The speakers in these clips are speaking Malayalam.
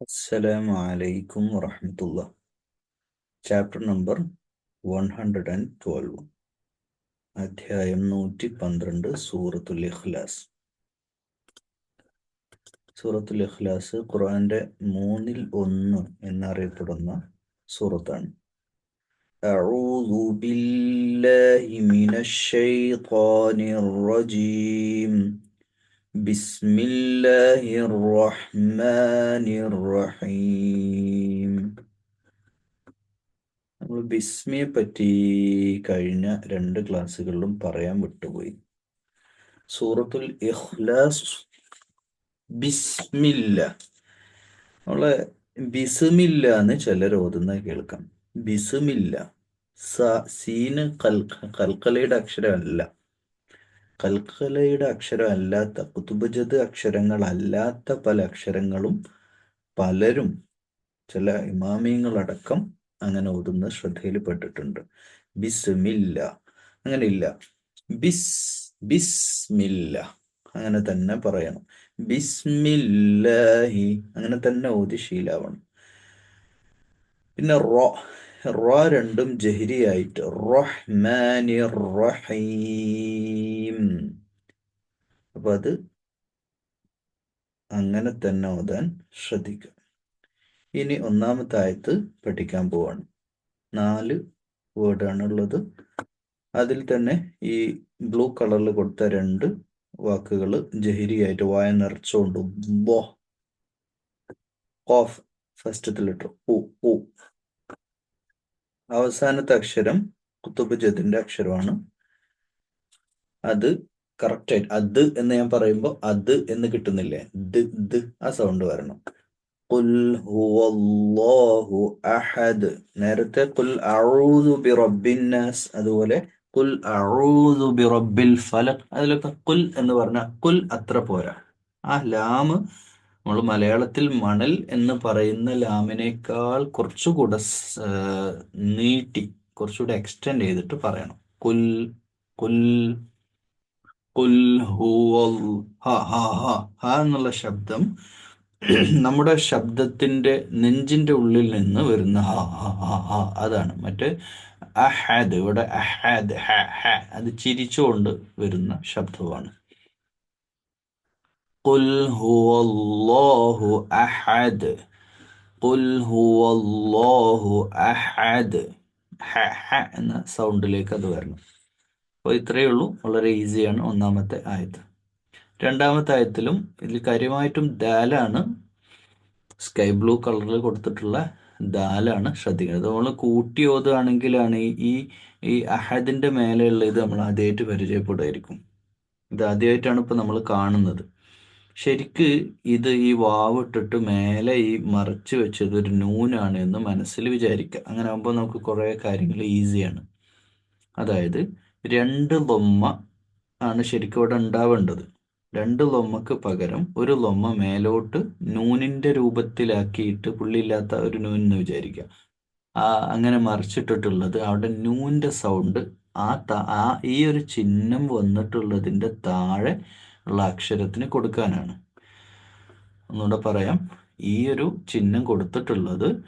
Assalamu alaikum warahmatullah. Chapter number one hundred and twelve അധ്യായം നൂറ്റി പന്ത്രണ്ട് സൂറത്തുൽ ഇഖ്ലാസ് സൂറത്തുൽ ഇഖ്ലാസ് ഖുർആന്റെ മൂന്നിൽ ഒന്ന് എന്നറിയപ്പെടുന്ന സൂറത്താണ് أعوذ بالله من الشيطان الرجيم بسم الله الرحمن الرحيم നമ്മൾ ബിസ്മിയെ പറ്റി കഴിഞ്ഞ രണ്ട് ക്ലാസ്സുകളിലും പറയാൻ വിട്ടുപോയി സൂറത്തുൽ ഇഖ്ലാസ് ബിസ്മില്ല നമ്മളെ ബിസ്മില്ല എന്ന് ചിലർ ഓതുന്ന കേൾക്കാം ബിസ്മില്ല സ സീന് കൽ കൽക്കലയുടെ അക്ഷരമല്ല കൽക്കലയുടെ അക്ഷരം അല്ലാത്ത കുത്തുബജത് അക്ഷരങ്ങളല്ലാത്ത പല അക്ഷരങ്ങളും പലരും ചില ഇമാമിയങ്ങളടക്കം അങ്ങനെ ഓതുന്ന ശ്രദ്ധയിൽപ്പെട്ടിട്ടുണ്ട് ബിസ്മില്ല. അങ്ങനെ ഇല്ല ബിസ് ബിസ്മില്ല. അങ്ങനെ തന്നെ പറയണം. ബിസ്മില്ലാഹി. അങ്ങനെ തന്നെ ഓതി ശീലാവണം. പിന്നെ റോ. റോ രണ്ടും ജഹരിയായിട്ട്. റഹ്മാനി റഹീം അപ്പൊ അത് അങ്ങനെ തന്നെ ഓതാൻ ശ്രദ്ധിക്കുക. ഇനി ഒന്നാമത്തെ ആയത്ത് പഠിക്കാൻ പോവാണ്. നാല് വേർഡാണ് ഉള്ളത്. അതിൽ തന്നെ ഈ ബ്ലൂ കളറിൽ കൊടുത്ത രണ്ട് വാക്കുകൾ ജഹിരിയായിട്ട് വായ നിറച്ചുകൊണ്ട് ബോ ഓഫ്. ഫസ്റ്റത്തെ ലെറ്റർ ഉ ഉ. അവസാനത്തെ അക്ഷരം കുത്തുബുജത്തിന്റെ അക്ഷരമാണ്. അത് കറക്റ്റ് ആയിട്ട് അത് എന്ന് ഞാൻ പറയുമ്പോൾ അത് എന്ന് കിട്ടുന്നില്ലേ? ദ് ആ സൗണ്ട് വരണം. ഖുൽ ഹുവല്ലാഹു അഹദ്. നേരത്തെ ഖുൽ അഊദു ബിറബ്ബിൻ നാസ് അതുപോലെ ഖുൽ അഊദു ബിറബ്ബിൽ ഫലഖ് അതിലൊക്കെ കുൽ എന്ന് പറഞ്ഞ കുൽ അത്ര പോരാ. ആ ലാം നമ്മൾ മലയാളത്തിൽ മണൽ എന്ന് പറയുന്ന ലാമിനേക്കാൾ കുറച്ചുകൂടെ നീട്ടി കുറച്ചുകൂടെ എക്സ്റ്റെൻഡ് ചെയ്തിട്ട് പറയണം. കുൽ കുൽ കുൽ ഹുവൽ ഹ ഹ ഹ ഹ എന്നുള്ള ശബ്ദം നമ്മുടെ ശബ്ദത്തിന്റെ നെഞ്ചിന്റെ ഉള്ളിൽ നിന്ന് വരുന്ന ഹ ഹ ഹ ഹ അതാണ്. മറ്റേ അഹാദ് ഇവിടെ അഹാദ് ഹ ഹ അത് ചിരിച്ചുകൊണ്ട് വരുന്ന ശബ്ദമാണ്. قل هو الله أحد قل هو الله أحد ഹ ഹ എന്ന സൗണ്ടിലേക്ക് അത് വരണം അപ്പോൾ ഇത്രയേ ഉള്ളൂ വളരെ ഈസിയാണ് ഒന്നാമത്തെ ആയത്ത് രണ്ടാമത്തെ ആയത്തിലും ഇതിൽ കാര്യമായിട്ടും ദാലാണ് സ്കൈ ബ്ലൂ കളറിൽ കൊടുത്തിട്ടുള്ള ദാലാണ് ശ്രദ്ധിക്കുന്നത് നമ്മൾ കൂട്ടി ഓതുകയാണെങ്കിലാണ് ഈ ഈ അഹദിന്റെ മേലെയുള്ള ഇത് നമ്മൾ ആദ്യമായിട്ട് പരിചയപ്പെടുമായിരിക്കും ഇത് ആദ്യമായിട്ടാണ് ഇപ്പൊ നമ്മൾ കാണുന്നത് ശരിക്ക് ഇത് ഈ വാവ് ഇട്ടിട്ട് മേലെ ഈ മറച്ചു വെച്ചത് ഒരു നൂനാണ് എന്ന് മനസ്സിൽ വിചാരിക്കുക അങ്ങനെ ആകുമ്പോൾ നമുക്ക് കുറേ കാര്യങ്ങൾ ഈസിയാണ്. അതായത് രണ്ട് ലൊമ്മ ആണ് ശരിക്കും ഇവിടെ ഉണ്ടാവേണ്ടത്. രണ്ട് ലൊമ്മക്ക് പകരം ഒരു ലൊമ്മ മേലോട്ട് നൂനിന്റെ രൂപത്തിലാക്കിയിട്ട് പുള്ളിയില്ലാത്ത ഒരു നൂൻ എന്ന് വിചാരിക്കുക ആ അങ്ങനെ മറിച്ചിട്ടിട്ടുള്ളത് അവിടെ നൂന്റെ സൗണ്ട് ആ ആ ഈ ഒരു ചിഹ്നം വന്നിട്ടുള്ളതിന്റെ താഴെ ഉള്ള അക്ഷരത്തിന് കൊടുക്കാനാണ്. ഒന്നുകൂടെ പറയാം. ഈ ഒരു ചിഹ്നം കൊടുത്തിട്ടുള്ളത്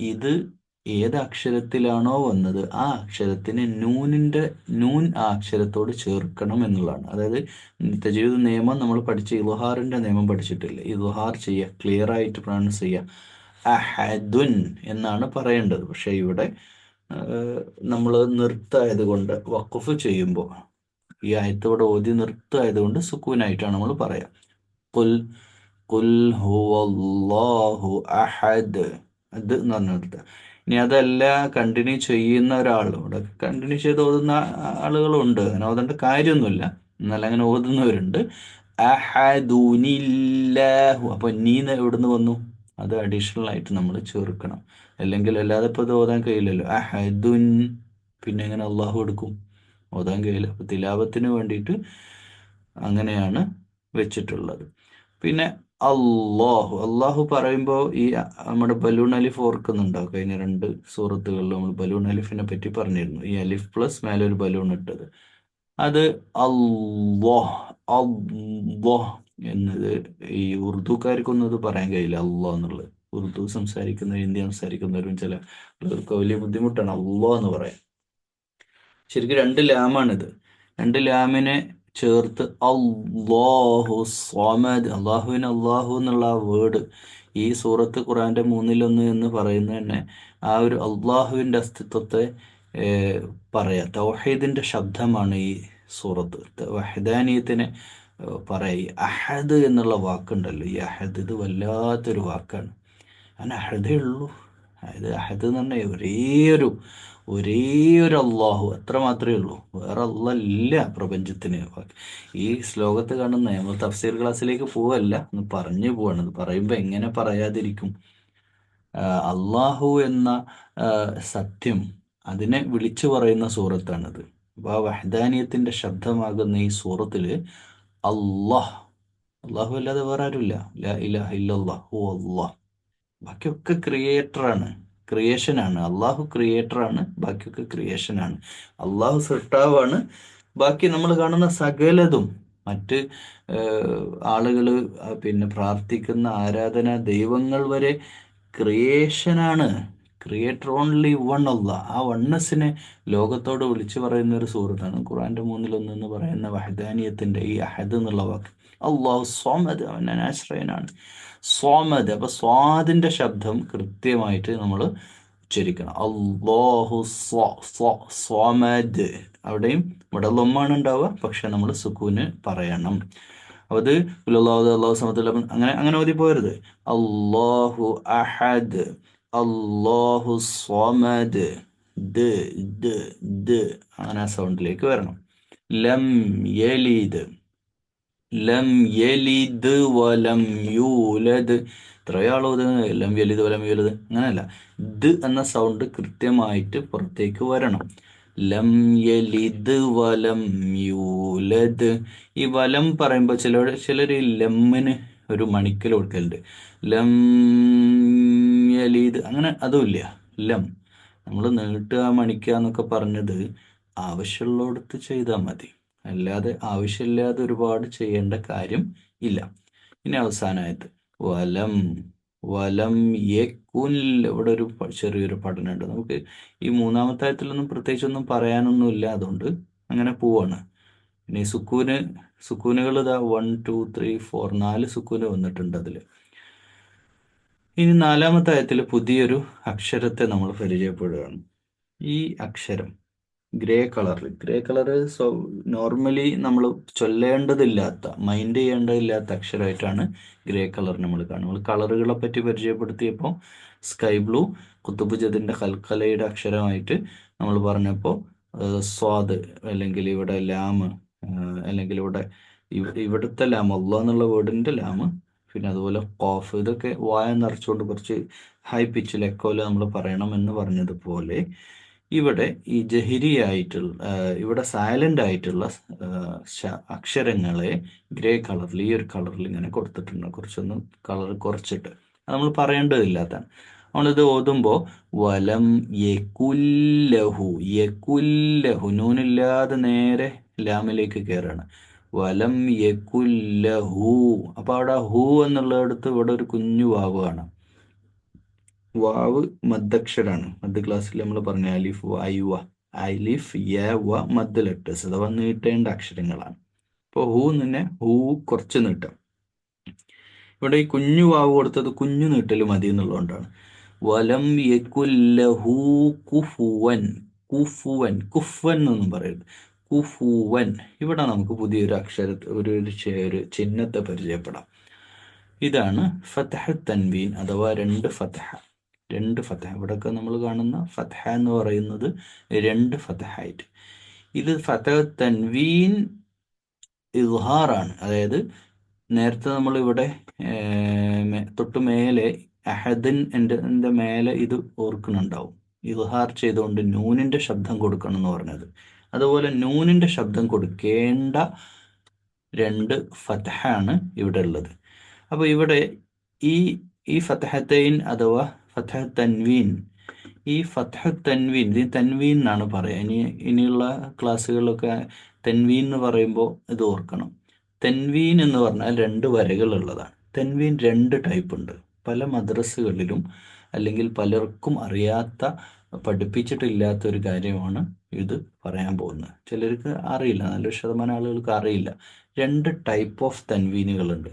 ഇത് ഏത് അക്ഷരത്തിലാണോ വന്നത്. ആ അക്ഷരത്തിന് നൂനിന്റെ നൂൻ ആ അക്ഷരത്തോട് ചേർക്കണം എന്നുള്ളതാണ്. അതായത് നിത്യജീവിത നിയമം നമ്മൾ പഠിച്ച ഇലുഹാറിന്റെ നിയമം പഠിച്ചിട്ടില്ല? ഇലുഹാർ ചെയ്യുക ക്ലിയർ ആയിട്ട് പ്രൊണൗൺസ് ചെയ്യുക. അഹദുൻ എന്നാണ് പറയേണ്ടത്. പക്ഷേ ഇവിടെ നമ്മൾ നിർത്തായത് കൊണ്ട് വക്കുഫ് ചെയ്യുമ്പോൾ ഈ ആയത്തോടെ ഓതി നിർത്തായത് കൊണ്ട് സുക്കൂനായിട്ടാണ് നമ്മൾ പറയാം. കുൽ കുൽ ഹുവല്ലാഹു അഹദ്. അത് എന്ന് ഇനി അതല്ല കണ്ടിന്യൂ ചെയ്യുന്ന ഒരാൾ. ഇവിടെ കണ്ടിന്യൂ ചെയ്ത് ഓതുന്ന ആളുകളുണ്ട്. അങ്ങനെ ഓതേണ്ട കാര്യമൊന്നുമില്ല. എന്നാൽ അങ്ങനെ ഓതുന്നവരുണ്ട്. അഹദുനില്ലാഹു. അപ്പൊ നീന്ന് എവിടുന്ന് വന്നു? അത് അഡീഷണൽ ആയിട്ട് നമ്മൾ ചേർക്കണം. അല്ലെങ്കിൽ അല്ലാതെ ഇപ്പൊ ഇത് ഓതാൻ കഴിയില്ലല്ലോ. അഹദുൻ. പിന്നെ എങ്ങനെ അള്ളാഹു എടുക്കും? ഓതാൻ കഴിയില്ല അപ്പൊ തിലാപത്തിന് വേണ്ടിയിട്ട് അങ്ങനെയാണ് വെച്ചിട്ടുള്ളത്. പിന്നെ അള്ളാഹു അള്ളാഹു പറയുമ്പോൾ ഈ നമ്മുടെ ബലൂൺ അലിഫ് ഓർക്കുന്നുണ്ടോ? കഴിഞ്ഞ രണ്ട് സുഹൃത്തുക്കളിൽ നമ്മൾ ബലൂൺ അലിഫിനെ പറ്റി പറഞ്ഞിരുന്നു. ഈ അലിഫ് പ്ലസ് മേലെ ഒരു ബലൂൺ ഇട്ടത്. അത് അള്ളാഹ് എന്നത് ഈ ഉറുദുക്കാർക്കൊന്നും അത് പറയാൻ കഴിയില്ല. അള്ളാഹ് എന്നുള്ളത്. ഉറുദു സംസാരിക്കുന്ന ഹിന്ദി സംസാരിക്കുന്നവരും ചില വലിയ ബുദ്ധിമുട്ടാണ്. അള്ളാഹ് എന്ന് പറയാൻ. ശരിക്കും രണ്ട് ലാമാണിത്. രണ്ട് ലാമിനെ ചേർത്ത് അള്ളാഹു സ്വാമദ് അള്ളാഹുവിന് അള്ളാഹു എന്നുള്ള ആ വേർഡ് ഈ സൂറത്ത് ഖുറാന്റെ മൂന്നിലൊന്ന് എന്ന് പറയുന്നത് തന്നെ ആ ഒരു അള്ളാഹുവിന്റെ അസ്തിത്വത്തെ പറയാം. തൗഹീദിന്റെ ശബ്ദമാണ് ഈ സൂറത്ത്. വഹദാനീയത്തിനെ പറയാം. ഈ അഹദ് എന്നുള്ള വാക്കുണ്ടല്ലോ. ഈ അഹദ് ഇത് വല്ലാത്തൊരു വാക്കാണ്. അങ്ങനെ അഹദേ ഉള്ളൂ. അതായത് അഹദ് എന്ന് പറഞ്ഞാൽ ഒരേ ഒരു ഒരേ ഒരു അള്ളാഹു അത്ര മാത്രമേ ഉള്ളൂ. വേറെ അല്ല ഇല്ല പ്രപഞ്ചത്തിന് ഈ ശ്ലോകത്ത് കാണുന്ന നമ്മൾ തഫ്സീർ ക്ലാസ്സിലേക്ക് പോവല്ല ഒന്ന് പറഞ്ഞു പോവാണ്. അത് പറയുമ്പോൾ എങ്ങനെ പറയാതിരിക്കും? അള്ളാഹു എന്ന സത്യം അതിനെ വിളിച്ചു പറയുന്ന സൂറത്താണിത്. അപ്പോൾ ആ വഹദാനിയത്തിന്റെ ശബ്ദമാകുന്ന ഈ സൂറത്തിൽ അള്ളാഹ് അള്ളാഹു അല്ലാതെ വേറെ ആരുമില്ല. ലാ ഇലാഹ ഇല്ലല്ലാഹ് ഹു അള്ളാഹ് ബാക്കിയൊക്കെ ക്രിയേറ്ററാണ്. ക്രിയേഷനാണ് അള്ളാഹു ക്രിയേറ്ററാണ് ബാക്കിയൊക്കെ ക്രിയേഷനാണ് അള്ളാഹു സൃഷ്ടാവാണ്. ബാക്കി നമ്മൾ കാണുന്ന സകലതും മറ്റ് ആളുകൾ പിന്നെ പ്രാർത്ഥിക്കുന്ന ആരാധന ദൈവങ്ങൾ വരെ ക്രിയേഷനാണ് ക്രിയേറ്റർ ഓൺലി വൺ അല്ല. ആ വണ്ണസിനെ ലോകത്തോട് വിളിച്ചു പറയുന്ന ഒരു സുഹൃത്താണ് ഖുറാന്റെ മൂന്നിലൊന്ന് എന്ന് പറയുന്ന വഹദാനിയത്തിന്റെ ഈ അഹദ് എന്നുള്ള വാക്ക്. അള്ളാഹു സോമദ് അവൻ അനാശ്രയനാണ്. സ്വാമദ്. അപ്പൊ സ്വാദിന്റെ ശബ്ദം കൃത്യമായിട്ട് നമ്മൾ ഉച്ചരിക്കണം. അള്ളാഹു സ്വ- സ്വ- സ്വാമദ്. അവിടെയും ഇവിടെ ഉണ്ടാവുക. പക്ഷെ നമ്മൾ സുക്കൂന് പറയണം. അപ്പൊ അത് ഉലല്ലാഹു അള്ളാഹു സമത്തുള്ള അങ്ങനെ അങ്ങനെ ഓതി പോരുത്. അള്ളാഹു അഹദ്. അള്ളാഹു സ്വാമദ്. അങ്ങനെ ആ സൗണ്ടിലേക്ക് വരണം. ലം യലിദ്. ലം യലിദ് വലം യൂലദ്. ഇത്രയാളോ ലം യലിദ് വലം യൂലദ്. അങ്ങനെയല്ല. ദ് എന്ന സൗണ്ട് കൃത്യമായിട്ട് പുറത്തേക്ക് വരണം. ലം യലിദ് വലം യൂലദ്. ഈ വലം പറയുമ്പോൾ ചില ചിലർ ലമ്മിന് ഒരു മണിക്കൽ കൊടുക്കലുണ്ട്. ലം യലിദ്. അങ്ങനെ അതുമില്ല. ലം. നമ്മൾ നീട്ടുക മണിക്കുക എന്നൊക്കെ പറഞ്ഞത് ആവശ്യമുള്ളിടത്ത് ചെയ്താൽ മതി. അല്ലാതെ ആവശ്യമില്ലാതെ ഒരുപാട് ചെയ്യേണ്ട കാര്യം ഇല്ല. ഇനി അവസാനമായിട്ട് വലം വലം യക്കുൻ ഇവിടെ ഒരു ചെറിയൊരു പഠനമുണ്ട്. നമുക്ക് ഈ മൂന്നാമത്തെ ആയത്തിലൊന്നും പ്രത്യേകിച്ചൊന്നും പറയാനൊന്നുമില്ല. അതുകൊണ്ട് അങ്ങനെ പോവാണ്. ഇനി സുക്കൂന് സുക്കൂനുകൾ ഇതാ വൺ ടു ത്രീ ഫോർ നാല് സുക്കൂന് വന്നിട്ടുണ്ട് അതിൽ ഇനി നാലാമത്തെ ആയത്തിൽ പുതിയൊരു അക്ഷരത്തെ നമ്മൾ പരിചയപ്പെടുകയാണ്. ഈ അക്ഷരം. Grey colour grey colour so normally നമ്മൾ ചൊല്ലേണ്ടതില്ലാത്ത മൈൻഡ് ചെയ്യേണ്ടതില്ലാത്ത അക്ഷരമായിട്ടാണ് ഗ്രേ കളർ നമ്മൾ കാണുന്നത് നമ്മൾ കളറുകളെ പറ്റി പരിചയപ്പെടുത്തിയപ്പോൾ സ്കൈ ബ്ലൂ കുത്തുബുജത്തിന്റെ കൽക്കലയുടെ അക്ഷരമായിട്ട് നമ്മൾ പറഞ്ഞപ്പോൾ സ്വാദ് അല്ലെങ്കിൽ ഇവിടെ ലാമ് അല്ലെങ്കിൽ ഇവിടെ ഇവ- ഇവിടുത്തെ ലാമ് അല്ല എന്നുള്ള വേർഡിന്റെ ലാമ് പിന്നെ അതുപോലെ കോഫ് ഇതൊക്കെ വായ നിറച്ചുകൊണ്ട് കുറച്ച് ഹൈ പിച്ചിൽ എക്കോൽ നമ്മൾ പറയണം എന്ന് പറഞ്ഞതുപോലെ ഇവിടെ ഈ ജഹിരി ആയിട്ടുള്ള ഇവിടെ സൈലന്റ് ആയിട്ടുള്ള അക്ഷരങ്ങളെ ഗ്രേ കളറിൽ ഈ ഒരു കളറിൽ ഇങ്ങനെ കൊടുത്തിട്ടുണ്ട്. കുറച്ചൊന്ന് കളർ കുറച്ചിട്ട്. നമ്മൾ പറയേണ്ടതില്ലാത്തതാണ് നമ്മളിത് ഓതുമ്പോൾ വലം യകുല്ലഹു യകുല്ലഹു നൂനില്ലാതെ നേരെ ലാമിലേക്ക് കയറാണ് വലം യകുല്ലഹു അപ്പോൾ അവിടെ ഹു എന്നുള്ളിടത്ത് ഇവിടെ ഒരു കുഞ്ഞു വാവ് കാണാം. വാവ് മദ്ദക്ഷരാണ്. മദ് ക്ലാസ്സിൽ നമ്മൾ പറഞ്ഞ അലിഫ് വ അലിഫ് യ വ മദ് ലെറ്റേഴ്സ് അഥവാ നീട്ടേണ്ട അക്ഷരങ്ങളാണ്. അപ്പോൾ ഹൂ നിന്നെ ഹൂ കുറച്ച് നീട്ടം. ഇവിടെ ഈ കുഞ്ഞു വാവ് കൊടുത്തത് കുഞ്ഞു നീട്ടൽ മതി എന്നുള്ളതുകൊണ്ടാണ്. വലം കുഫുവൻ. കുഫുവൻ. കുഫൻ എന്നൊന്നും പറയരുത്. കുഫുവൻ. ഇവിടെ നമുക്ക് പുതിയൊരു അക്ഷര ഒരു ഒരു ചിഹ്നത്തെ പരിചയപ്പെടാം. ഇതാണ് ഫതഹ തൻവീൻ അഥവാ രണ്ട് ഫതഹ. രണ്ട് ഫതഹ. ഇവിടെയൊക്കെ നമ്മൾ കാണുന്ന ഫതഹ എന്ന് പറയുന്നത് രണ്ട് ഫതഹായിട്ട്. ഇത് ഫതഹ തൻവീൻ ഇഹാറാണ് അതായത് നേരത്തെ നമ്മൾ ഇവിടെ തൊട്ട് മേലെ അഹദിൻ എന്റെ മേലെ ഇത് ഓർക്കുന്നുണ്ടാവും. ഇൽഹാർ ചെയ്തുകൊണ്ട് നൂനിന്റെ ശബ്ദം കൊടുക്കണം എന്ന് പറഞ്ഞത്. അതുപോലെ നൂനിന്റെ ശബ്ദം കൊടുക്കേണ്ട രണ്ട് ഫതഹാണ് ഇവിടെ ഉള്ളത്. അപ്പോൾ ഇവിടെ ഈ ഈ ഫതഹത്തൈൻ അഥവാ ഫതഹ തൻവീൻ. ഈ ഫതഹ തൻവീൻ ഇത് തൻവീൻ എന്നാണ് പറയുക. ഇനി ഇനിയുള്ള ക്ലാസ്സുകളിലൊക്കെ തൻവീൻ എന്ന് പറയുമ്പോൾ ഇത് ഓർക്കണം. തെൻവീൻ എന്ന് പറഞ്ഞാൽ രണ്ട് വരകളുള്ളതാണ്. തെൻവീൻ രണ്ട് ടൈപ്പ് ഉണ്ട്. പല മദ്രസകളിലും അല്ലെങ്കിൽ പലർക്കും അറിയാത്ത പഠിപ്പിച്ചിട്ടില്ലാത്ത ഒരു കാര്യമാണ് ഇത് പറയാൻ പോകുന്നത്. ചിലർക്ക് അറിയില്ല. നല്ല ശതമാനം ആളുകൾക്ക് അറിയില്ല. രണ്ട് ടൈപ്പ് ഓഫ് തൻവീനുകളുണ്ട്.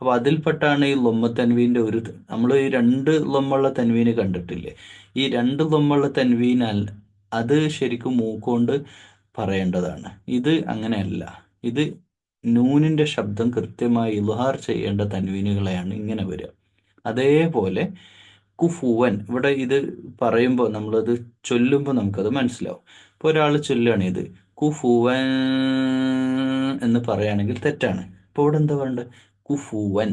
അപ്പോൾ അതിൽപ്പെട്ടാണ് ഈ ലൊമ്മ തൻവീന്റെ ഒരു നമ്മൾ ഈ രണ്ട് ലൊമ്മുള്ള തൻവീന് കണ്ടിട്ടില്ലേ? ഈ രണ്ട് ലൊമ്മുള്ള തൻവീനാൽ അത് ശരിക്കും മൂക്കൊണ്ട് പറയേണ്ടതാണ്. ഇത് അങ്ങനെയല്ല. ഇത് നൂനിന്റെ ശബ്ദം കൃത്യമായി ഇൽഹാർ ചെയ്യേണ്ട തൻവീനുകളെയാണ് ഇങ്ങനെ വരിക. അതേപോലെ കുഫുവൻ ഇവിടെ ഇത് പറയുമ്പോൾ നമ്മളത് ചൊല്ലുമ്പോൾ നമുക്കത് മനസ്സിലാവും. ഇപ്പോൾ ഒരാൾ ചൊല്ലുകയാണ് ഇത്. കുഫുവൻ എന്ന് പറയുകയാണെങ്കിൽ തെറ്റാണ്. ഇപ്പോൾ ഇവിടെ എന്താ പറയേണ്ടത് കുഫുവൻ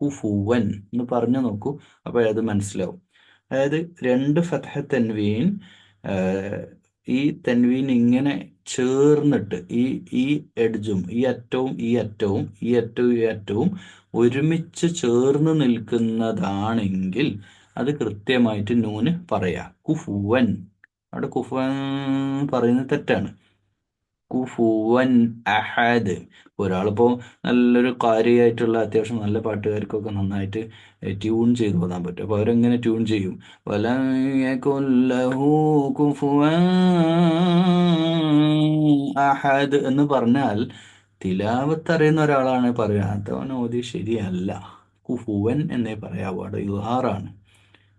കുഫുവൻ എന്ന് പറഞ്ഞു നോക്കൂ. അപ്പോൾ അത് മനസ്സിലാവും. അതായത് രണ്ട് ഫതഹ തൻവീൻ ഈ തെൻവീൻ ഇങ്ങനെ ചേർന്നിട്ട് ഈ ഈ എഡ്ജും ഈ അറ്റവും ഈ അറ്റവും ഈ അറ്റവും ഈ അറ്റവും ഒരുമിച്ച് ചേർന്ന് നിൽക്കുന്നതാണെങ്കിൽ അത് കൃത്യമായിട്ട് നൂന് പറയാം. കുഫുവൻ. അവിടെ കുഫുവൻ പറയുന്നത് തെറ്റാണ്. കുഫുവൻ അഹദ്. ഒരാളിപ്പോൾ നല്ലൊരു കാര്യമായിട്ടുള്ള അത്യാവശ്യം നല്ല പാട്ടുകാർക്കൊക്കെ നന്നായിട്ട് ട്യൂൺ ചെയ്ത് പോകാൻ പറ്റും. അപ്പോൾ അവരെങ്ങനെ ട്യൂൺ ചെയ്യും? കുഫുവൻ അഹദ് എന്ന് പറഞ്ഞാൽ തിലാവത്ത് അറിയുന്ന ഒരാളാണ് പറയാത്തവൻ ഓതി ശരിയല്ല. കുഫുവൻ എന്നേ പറയാവൂ. അവിടെ ഇൽഹാറാണ്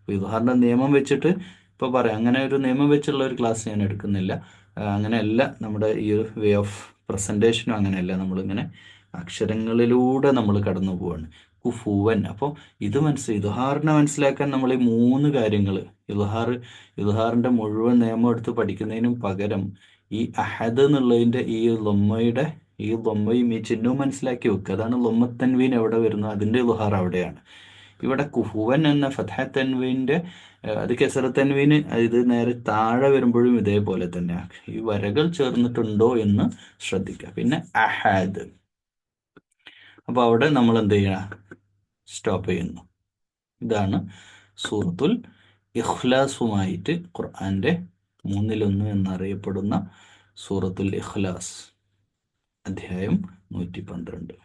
ഇൽഹാറിന്റെ നിയമം വെച്ചിട്ട് ഇപ്പോൾ പറയാം. അങ്ങനെ ഒരു നിയമം വെച്ചുള്ള ഒരു ക്ലാസ് ഞാൻ എടുക്കുന്നില്ല. അങ്ങനെയല്ല നമ്മുടെ ഈ ഒരു വേ ഓഫ് പ്രസന്റേഷനും അങ്ങനെയല്ല. നമ്മളിങ്ങനെ അക്ഷരങ്ങളിലൂടെ നമ്മൾ കടന്നു പോവാണ്. കുഫുവൻ. അപ്പോൾ ഇത് മനസ്സിലായി ഇതുഹാറിനെ മനസ്സിലാക്കാൻ നമ്മൾ ഈ മൂന്ന് കാര്യങ്ങൾ ഇതുഹാർ ഇതുഹാറിന്റെ മുഴുവൻ നിയമം എടുത്ത് പഠിക്കുന്നതിനും പകരം ഈ അഹദ് എന്നുള്ളതിന്റെ ഈ ലൊമ്മയുടെ ഈ ലൊമ്മയും ഈ ചിഹ്നവും മനസ്സിലാക്കി വെക്കുക അതാണ് ലൊമ്മത്തൻവീൻ എവിടെ വരുന്നത്? അതിന്റെ ഇതുഹാർ അവിടെയാണ്. ഇവിടെ കുഹുവൻ എന്ന ഫതഹ തൻവീന്റെ അത് കെസറ തൻവീന് ഇത് നേരെ താഴെ വരുമ്പോഴും ഇതേപോലെ തന്നെയാണ് ഈ വരകൾ ചേർന്നിട്ടുണ്ടോ എന്ന് ശ്രദ്ധിക്കുക. പിന്നെ അഹാദ്. അപ്പോൾ അവിടെ നമ്മൾ എന്ത് ചെയ്യണം? സ്റ്റോപ്പ് ചെയ്യുന്നു. ഇതാണ് സൂറത്തുൽ ഇഖ്ലാസുമായിട്ട് ഖുർആന്റെ മൂന്നിലൊന്ന് എന്നറിയപ്പെടുന്ന സൂറത്തുൽ ഇഖ്ലാസ്. അധ്യായം നൂറ്റി പന്ത്രണ്ട്